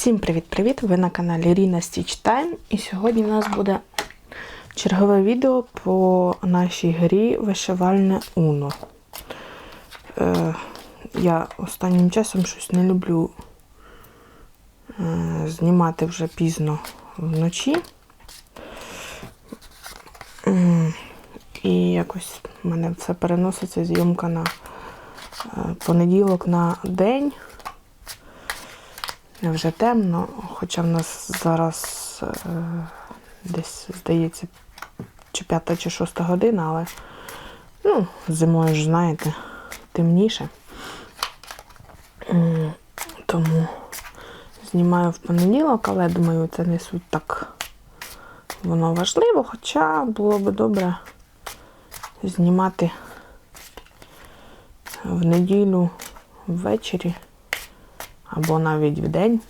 Всім привіт-привіт! Ви на каналі Ріна Stitch Time і сьогодні у нас буде чергове відео по нашій грі вишивальне Уно. Е, я останнім часом щось не люблю е, знімати вже пізно вночі. М, І якось в мене все переноситься зйомка на е, понеділок на день. Вже темно, хоча в нас зараз е, десь, здається, чи п'ята, чи шоста година, але ну, зимою ж, знаєте, темніше. Тому знімаю в понеділок, але думаю, це не суть так воно важливо, хоча було би добре знімати в неділю ввечері або навіть в день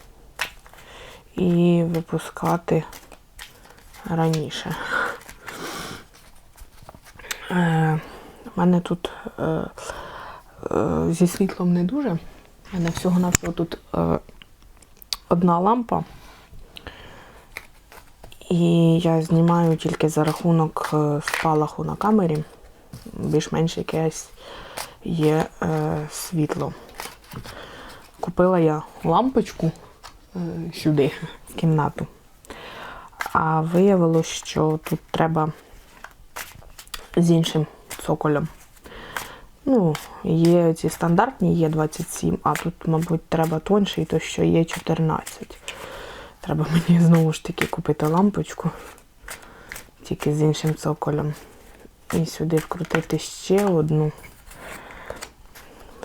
і випускати раніше. Е, У мене тут е, е, зі світлом не дуже. У мене всього навсього тут е, одна лампа. І я знімаю тільки за рахунок е, спалаху на камері. Більш-менш якесь є е, світло. Купила я лампочку е, сюди, в кімнату. А виявилось, що тут треба з іншим цоколем. Ну, є ці стандартні, є 27, а тут, мабуть, треба тонший, то що є 14. Треба мені знову ж таки купити лампочку, тільки з іншим цоколем. І сюди вкрутити ще одну,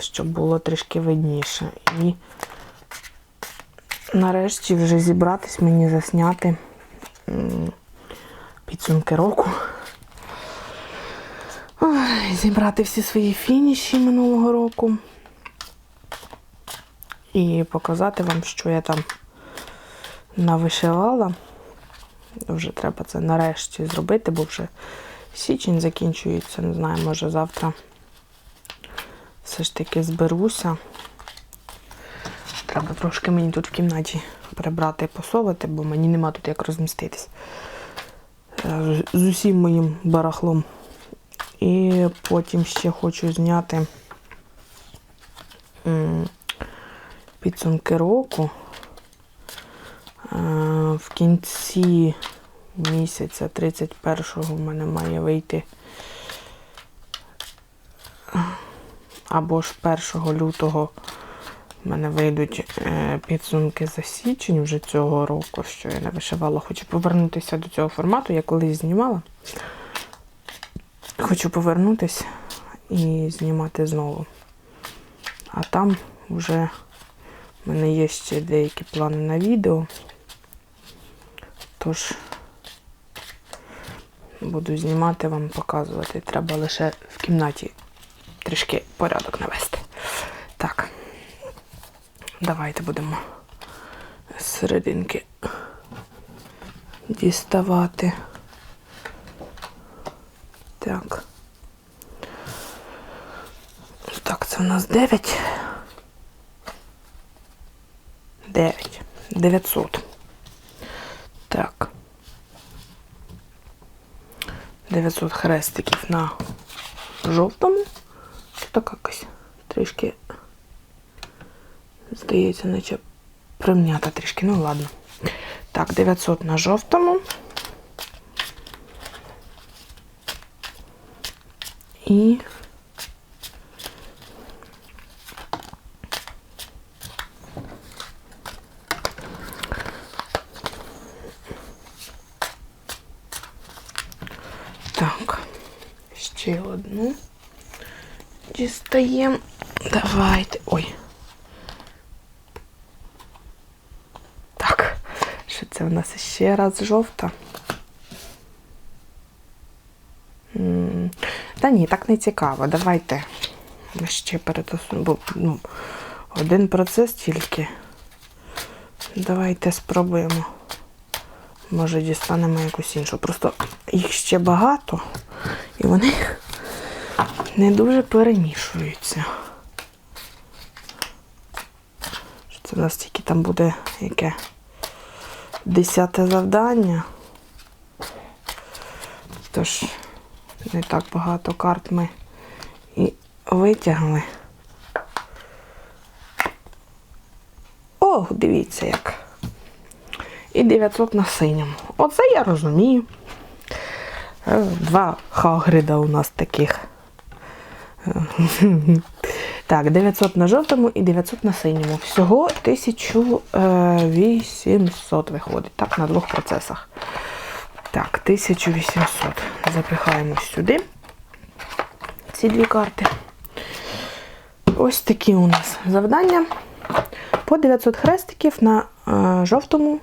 щоб було трішки видніше. І нарешті вже зібратись мені засняти підсумки року. Зібрати всі свої фініші минулого року. І показати вам, що я там навишивала. Вже треба це нарешті зробити, бо вже січень закінчується. Не знаю, може завтра все ж таки зберуся. Треба трошки мені тут в кімнаті прибрати і посовати, бо мені нема тут як розміститись Е, з усім моїм барахлом. І потім ще хочу зняти підсумки року. Е, В кінці місяця 31-го в мене має вийти або ж 1 лютого в мене вийдуть е, підсумки за січень вже цього року, що я не вишивала. Хочу повернутися до цього формату, я колись знімала. Хочу повернутися і знімати знову. А там вже в мене є ще деякі плани на відео. Тож буду знімати вам, показувати. Треба лише в кімнаті трішки порядок навести. Так, давайте будемо з серединки діставати. Так. Так, це у нас 9. 9. 900. Так. 900 хрестиків на жовтому. Трішки, здається, наче прим'ята трішки. Ну ладно. Так, 900 на жовтому. І так, ще одну дістаємо. Давайте. Ой. Так, що це у нас ще раз жовта? Та ні, так не цікаво. Давайте ще перетасуємо. Ну, один процес тільки. Давайте спробуємо. Може дістанемо якусь іншу. Просто їх ще багато, і вони не дуже перемішуються. Це У нас тільки там буде яке десяте завдання. Тож не так багато карт ми і витягли. О, дивіться як. І 900 на синьому. Оце я розумію. Е, Два Хагрида у нас таких. Так, 900 на жовтому і 900 на синьому. Всього 1800 виходить. Так, на двох процесах. Так, 1800. Запихаємо сюди ці дві карти. Ось такі у нас завдання. По 900 хрестиків на е, жовтому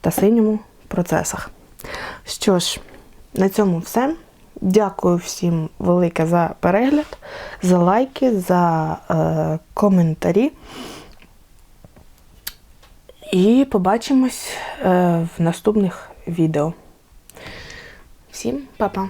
та синьому процесах. Що ж, на цьому все. Дякую всім велике за перегляд, за лайки, за е, коментарі. І побачимось е, в наступних відео. Всім па-па!